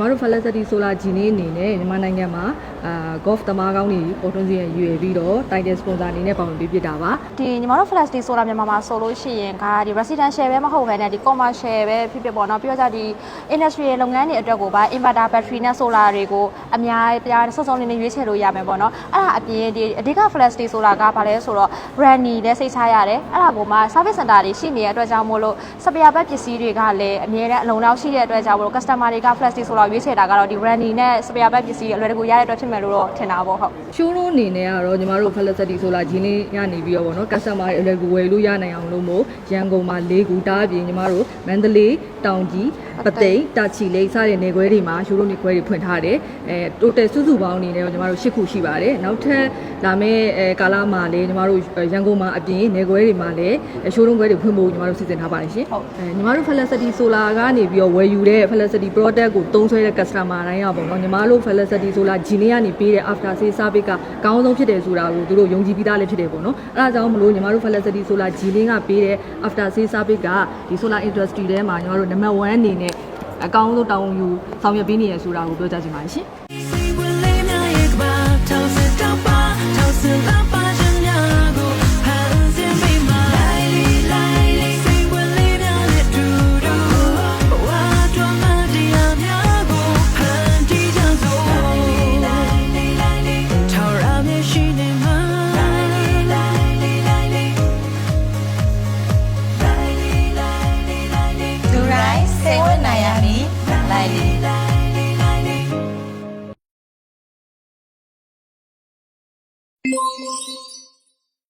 ကျမတို့ Felicity Solar ဂျီနေအနေနဲ့မြန်မာနိုင်ငံမှာအာ golf သမားကောင်းတွေပေါ်ထွန်းစေရန်ရွေပြီးတော့ title sponsor အနေနဲ့ပါဝင်ပေးဖြစ်တာပါဒီညီမတို့ flash ဒီ solar မြန်မာမှာဆိုလို့ရှိရင်ကဒီ residential ပဲမဟုတ်ဘဲနဲ့ဒီ commercial ပဲဖြစ်ဖြစ်ပေါ့နော်ပြီးတော့ကြဒီ industry ရဲ့လုပ်ငန်းတွေအတွက်ကိုပါ inverter battery နဲ့ solar တွေကိုအများပြားစုံစုံလင်းလင်းရွေးချယ်လို့ရမယ်ပေါ့နော်အဲ့ဒါအပြင်ဒီအဓိက flash ဒီ solar ကဘာလဲဆိုတော့ runny လည်းစိတ်ချရတယ်အဲ့ဒါကိုမှ service center တွေရှိနေတဲ့အတွက်ကြောင့်မို့လို့စပယ်ဘက်ပစ္စည်းတွေကလည်းအမြဲတမ်းအလုံလောက်ရှိတဲ့အတွက်ကြောင့်မို့လို့ customer တွေက flash ဒီ solar ရွေးချယ်တာကတော့ဒီ runny နဲ့စပယ်ဘက်ပစ္စည်းအလွယ်တကူရတဲ့အတွက်ဖြစ်မယ်လို့တော့ထင်တာပေါ့ဟုတ် showroom အနေနဲ့ကတော့ကျမတို့ Felicity Solar ဂျီနေရနေပြီးတော့ဗောနော် customer တွေအလွယ်ကူဝယ်လို့ရနိုင်အောင်လို့မို့ရန်ကုန်မှာ၄ခုတားအပြင်ကျမတို့မန္တလေးတောင်ကြီး ပသိမ်တာချီလိပ်စတဲ့နေခွဲတွေမှာ showroom တွေခွဲတွေဖွင့်ထားတယ်အဲ total စုစုပေါင်းအနေနဲ့တော့ကျမတို့၈ခုရှိပါတယ်နောက်ထပ်လာမယ့်အဲကာလမှာလည်းကျမတို့ရန်ကုန်မှာအပြင်နေခွဲတွေမှာလည်း showroom ခွဲတွေဖွင့်ဖို့ကျမတို့စီစဉ်ထားပါတယ်ရှင်ဟုတ်အဲညီမတို့ Felicity Solar ကနေပြီးတော့ဝယ်ယူတဲ့ Felicity product ကိုသုံးစွဲတဲ့ customer တိုင်းရပါတော့ညီမတို့ Felicity Solar ဂျီနေကနေပေးတဲ့ after sale service ကကောင်းဆုံးဖြစ်တယ်ဆိုတာကိုသူတို့ယုံကြည်ပြီးသားလည်းဖြစ်တယ်ပေါ့နော်အဲဒါကြောင့်မလို့ညီမတို့ Felicity Solar ဂျီနေကပေးတဲ့ after sale service ကဒီ solar industry ထဲမှာညီမတို့ number 1အနေနဲ့အကောင်းဆုံးတောင်းယူဆောင်ရွက်ပေးနေရဆိုတာကိုပြောကြားချင်ပါတယ်ရှင်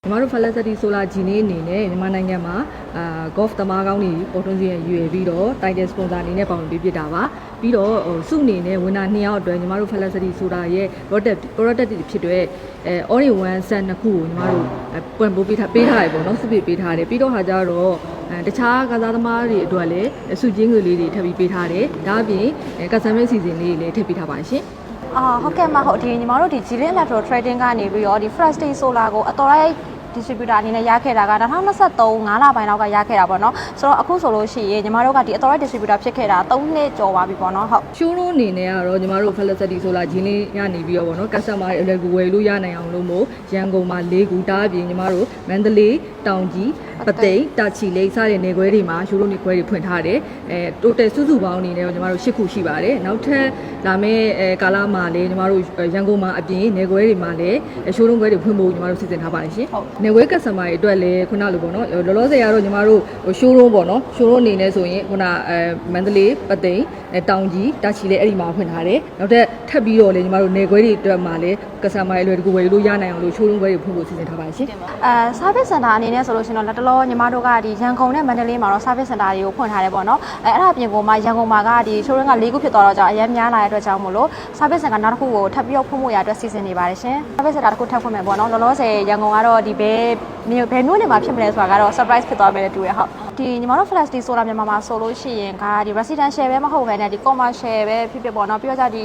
ညီမတို့ Felicity Solar ဂျီနေအနေနဲ့မြန်မာနိုင်ငံမှာအာ golf သမားကောင်းတွေပေါ်ထွန်းစေရန်ရွေပြီးတော့ title sponsor အနေနဲ့ပါဝင်ပေးဖြစ်တာပါပြီးတော့ဟိုစုအနေနဲ့ဝန်ထမ်း2ယောက်အတွက်ညီမတို့ Felicity Solar ရဲ့ product product တွေဖြစ်တဲ့အဲ all in one set နှစ်ခုကိုညီမတို့အဲပွင့်ပိုးပေးထားပေးထားတယ်ပေါ့နော်စုပြပေးထားတယ်ပြီးတော့ဟာကြတော့အဲတခြားကစားသမားတွေအတွက်လည်းစုချင်းငွေလေးတွေထပ်ပြီးပေးထားတယ်ဒါအပြင်အဲ customer စီစဉ်လေးတွေလည်းထည့်ပေးထားပါတယ်ရှင် အာဟုတ်ကဲ့မဟုတ်ဒီညီမတို့ဒီ Jilin Electro Trading ကနေပြီးတော့ဒီ Fresh Day Solar ကိုအတော်လိုက် distributor အနေနဲ့ရခဲ့တာက2023 9လပိုင်းလောက်ကရခဲ့တာပေါ့နော်ဆိုတော့အခုဆိုလို့ရှိရင်ညီမတို့ကဒီအတော်လိုက် distributor ဖြစ်ခဲ့တာ3နှစ်ကျော်ပါပြီပေါ့နော်ဟုတ် showroom အနေနဲ့ကတော့ညီမတို့ Felicity Solar ဂျင်းလေးရနေပြီးတော့ဗောနော် customer တွေအလွယ်ကူဝယ်လို့ရနိုင်အောင်လို့မို့ရန်ကုန်မှာ၄ခုတားအပြင်ညီမတို့မန္တလေးတောင်ကြီးပသိမ်တာချီလိပ်စတဲ့နေခွဲတွေမှာ showroom တွေခွဲတွေဖွင့်ထားတယ်အဲ total စုစုပေါင်းအနေနဲ့တော့ညီမတို့၈ခုရှိပါတယ်နောက်ထပ်လာမယ့်အဲကာလမှာလည်းညီမတို့ရန်ကုန်မှာအပြင်နေခွဲတွေမှာလည်း showroom ခွဲတွေဖွင့်ဖို့ညီမတို့စီစဉ်ထားပါတယ်ရှင်နေခွဲ customer တွေအတွက်လည်းခုနလိုပေါ့နော်လောလောဆယ်ကတော့ညီမတို့ဟို showroom ပေါ့နော် showroom အနေနဲ့ဆိုရင်ခုနအဲမန္တလေးပသိမ်အဲတောင်ကြီးတာချီလည်းအဲ့ဒီမှာဖွင့်ထားတယ်နောက်ထပ်ထပ်ပြီးတော့လည်းညီမတို့နေခွဲတွေအတွက်မှာလည်း customer တွေအလွယ်တကူဝယ်လို့ရနိုင်အောင်လို့ showroom ခွဲတွေဖွင့်ဖို့စီစဉ်ထားပါတယ်ရှင်အဲ service center အနေနဲ့ဆိုလို့ရှိရင်တော့လက်တလောညီမတို့ကဒီရန်ကုန်နဲ့မန္တလေးမှာတော့ service center တွေကိုဖွင့်ထားတယ်ပေါ့နော်အဲအဲ့ဒါအပြင်ကိုမှရန်ကုန်မှာကဒီ showroom က၄ခုဖြစ်သွားတော့ကြောင့်အရင်များလာတဲ့အတွက်ကြောင့်မို့လို့ service center နောက်တစ်ခုကိုထပ်ပြီးတော့ဖွင့်ဖို့ရအတွက်စီစဉ်နေပါတယ်ရှင် service center တစ်ခုထပ်ဖွင့်မယ်ပေါ့နော်လောလောဆယ်ရန်ကုန်ကတော့ဒီဘဲမြို့ဘဲမြို့နယ်မှာဖြစ်မလဲဆိုတာကတော့ surprise ဖြစ်သွားမယ်လို့တူရဟုတ် ဒီညီမတို့ flash ဒီ solar မြန်မာမှာဆိုလို့ရှိရင်ကဒီ residential ပဲမဟုတ်ဘဲနဲ့ဒီ commercial ပဲဖြစ်ဖြစ်ပေါ့နော်ပြီးတော့ကြဒီ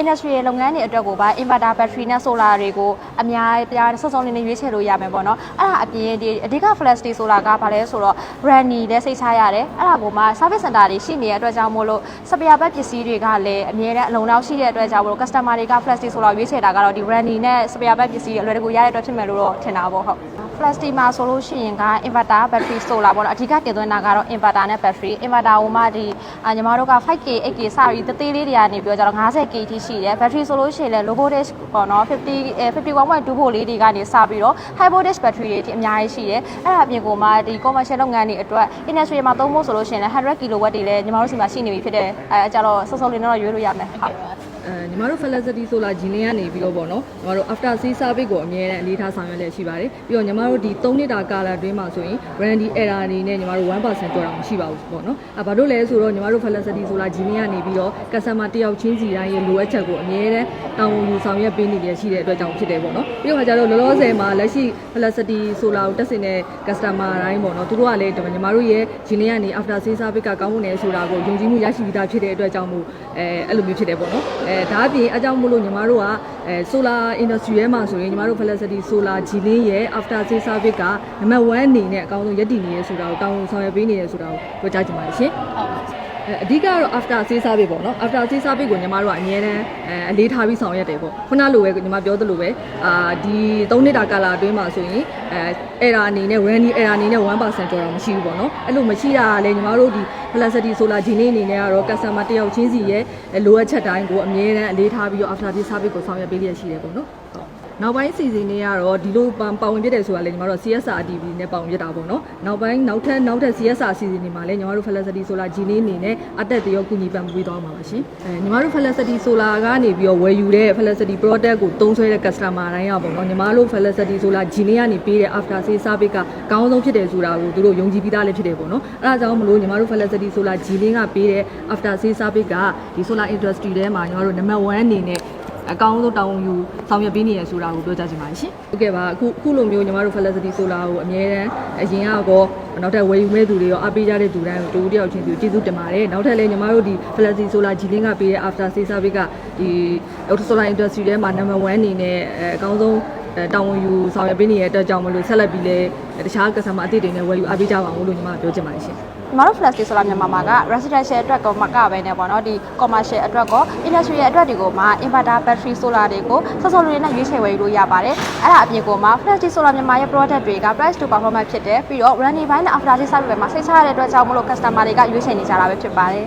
industry ရဲ့လုပ်ငန်းတွေအတွက်ကိုပါ inverter battery နဲ့ solar တွေကိုအများပြားစုံစုံလင်းလင်းရွေးချယ်လို့ရမယ်ပေါ့နော်အဲ့ဒါအပြင်ဒီအဓိက flash ဒီ solar ကဘာလဲဆိုတော့ runny လည်းစိတ်ချရတယ်အဲ့ဒါကိုမှ service center တွေရှိနေတဲ့အတွက်ကြောင့်မို့လို့စပယ်ဘက်ပစ္စည်းတွေကလည်းအမြဲတမ်းအလုံလောက်ရှိတဲ့အတွက်ကြောင့်မို့လို့ customer တွေက flash ဒီ solar ရွေးချယ်တာကတော့ဒီ runny နဲ့စပယ်ဘက်ပစ္စည်းအလွယ်တကူရတဲ့အတွက်ဖြစ်မယ်လို့တော့ထင်တာပေါ့ဟုတ် flash ဒီမှာဆိုလို့ရှိရင်က inverter battery solar ပေါ့နော်အဓိကတင်သွင်းတာကတော့ inverter နဲ့ battery inverter ဟိုမှဒီအာညီမတို့က 5k 8k စပြီးတသေးလေးတွေကနေပြောကြတော့ 50k အထိရှိတယ် battery ဆိုလို့ရှိရင်လည်း low voltage ပေါ့နော်50အဲ51.2 volt လေးတွေကနေစပြီးတော့ high voltage battery တွေအထိအများကြီးရှိတယ်အဲ့ဒါအပြင်ကိုမှဒီ commercial လုပ်ငန်းတွေအတွက် industry မှာသုံးဖို့ဆိုလို့ရှိရင်လည်း100 kW တွေလည်းညီမတို့စီမှာရှိနေပြီဖြစ်တယ်အဲကြတော့စုံစုံလေးတော့ရွေးလို့ရမယ်ဟုတ် အဲညီမတို့ Felicity Solar ဂျင်းလင်းကနေပြီးတော့ပေါ့နော်ညီမတို့ after sale service ကိုအမြဲတမ်းအလေးထားဆောင်ရွက်လျက်ရှိပါတယ်ပြီးတော့ညီမတို့ဒီ3နှစ်တာကာလအတွင်းမှာဆိုရင် warranty error အနေနဲ့ညီမတို့1%တော့မရှိပါဘူးပေါ့နော်အဲဘာလို့လဲဆိုတော့ညီမတို့ Felicity Solar ဂျင်းလင်းကနေပြီးတော့ customer တယောက်ချင်းစီတိုင်းရဲ့လိုအပ်ချက်ကိုအမြဲတမ်းတောင်းဝန်ယူဆောင်ရွက်ပေးနေရရှိတဲ့အတွက်ကြောင့်ဖြစ်တယ်ပေါ့နော်ပြီးတော့ခါကျတော့လောလောဆယ်မှာလက်ရှိ Felicity Solar ကိုတက်ဆင်တဲ့ customer တိုင်းပေါ့နော်သူတို့ကလည်းညီမတို့ရဲ့ဂျင်းလင်းကနေ after sale service ကကောင်းမွန်တယ်ဆိုတာကိုယုံကြည်မှုရရှိပြီးသားဖြစ်တဲ့အတွက်ကြောင့်မို့အဲအဲ့လိုမျိုးဖြစ်တယ်ပေါ့နော်အဲဒါအပြင်အကြောင်းမို့လို့ညီမတို့ကအဲ solar industry ရဲ့မှာဆိုရင်ညီမတို့ Felicity Solar ဂျီလင်းရဲ့ after sale service က number 1အနေနဲ့အကောင်းဆုံးရည်တည်နေရဆိုတာကိုတောင်းဝန်ဆောင်ရွက်ပေးနေရဆိုတာကိုပြောကြားချင်ပါတယ်ရှင်ဟုတ်အဲ အဓိကတော့ after sale service ပေါ့နော် after sale service ကိုညီမတို့ကအများတန်းအဲအလေးထားပြီးဆောင်ရွက်တယ်ပေါ့ခုနလိုပဲညီမပြောသလိုပဲအာဒီ3နှစ်တာကာလအတွင်းမှာဆိုရင်အဲ error အနေနဲ့ warranty error အနေနဲ့1%ကျော်တော့မရှိဘူးပေါ့နော်အဲ့လိုမရှိတာကလည်းညီမတို့ဒီ Velocity Solar ဂျင်းလေးအနေနဲ့ကတော့ customer တယောက်ချင်းစီရဲ့လိုအပ်ချက်တိုင်းကိုအများတန်းအလေးထားပြီးတော့ after sale service ကိုဆောင်ရွက်ပေးလျက်ရှိတယ်ပေါ့နော်ဟုတ် နောက်ပိုင်းစီစဉ်တွေကတော့ဒီလိုပါပါဝင်ပြတဲ့ဆိုတာလေညီမတို့ CSR TV နဲ့ပါဝင်ပြတာပေါ့နော်နောက်ပိုင်းနောက်ထပ်နောက်ထပ် CSR စီစဉ်တွေမှာလည်းညီမတို့ Velocity Solar ဂျင်းလေးအနေနဲ့အသက်တရောကူညီပံ့ပိုးပေးသွားမှာပါရှင်အဲညီမတို့ Velocity Solar ကနေပြီးတော့ဝယ်ယူတဲ့ Velocity product ကိုသုံးစွဲတဲ့ customer တိုင်းရပေါ့နော်ညီမတို့ Velocity Solar ဂျင်းလေးကနေပေးတဲ့ after sale service ကကောင်းဆုံးဖြစ်တယ်ဆိုတာကိုသူတို့ယုံကြည်ပြီးသားလည်းဖြစ်တယ်ပေါ့နော်အဲဒါကြောင့်မလို့ညီမတို့ Velocity Solar ဂျင်းလေးကပေးတဲ့ after sale service ကဒီ solar industry ထဲမှာညီမတို့ number 1အနေနဲ့ အကောင်းဆုံးတောင်းယူဆောင်ရွက်ပေးနေရဆိုတာကိုပြောကြချင်ပါတယ်ရှင်။ဟုတ်ကဲ့ပါအခုအခုလိုမျိုးညီမတို့ Felicity Solar ကိုအများတန်းအရင်ကတော့နောက်ထပ်ဝယ်ယူမဲ့သူတွေရောအားပေးကြတဲ့သူတိုင်းကိုတူတူတယောက်ချင်းစီကိုကျေးဇူးတင်ပါတယ်။နောက်ထပ်လည်းညီမတို့ဒီ Felicity Solar G-Link ကပေးတဲ့ after sales service ကဒီ auto solar industry ထဲမှာ number 1အနေနဲ့အဲအကောင်းဆုံးအဲတောင်းယူဆောင်ရွက်ပေးနေတဲ့အတွက်ကြောင့်မလို့ဆက်လက်ပြီးလဲတခြား customer အသစ်တွေနဲ့ဝယ်ယူအားပေးကြပါဦးလို့ညီမပြောချင်ပါတယ်ရှင်။ ညီမတို့ flash ဆိုတာမြန်မာမှာက residential အတွက်ကောမကပဲねပေါ့နော်ဒီ commercial အတွက်ကော industry ရဲ့အတွက်တွေကိုမှ inverter battery solar တွေကိုစောစောလေးနဲ့ရွေးချယ်ဝယ်ယူလို့ရပါတယ်အဲ့ဒါအပြင်ကိုမှ flash solar မြန်မာရဲ့ product တွေက price to performance ဖြစ်တယ်ပြီးတော့ running ဘိုင်းနဲ့ after sales service ဘက်မှာစိတ်ချရတဲ့အတွက်ကြောင့်မလို့ customer တွေကရွေးချယ်နေကြတာပဲဖြစ်ပါတယ်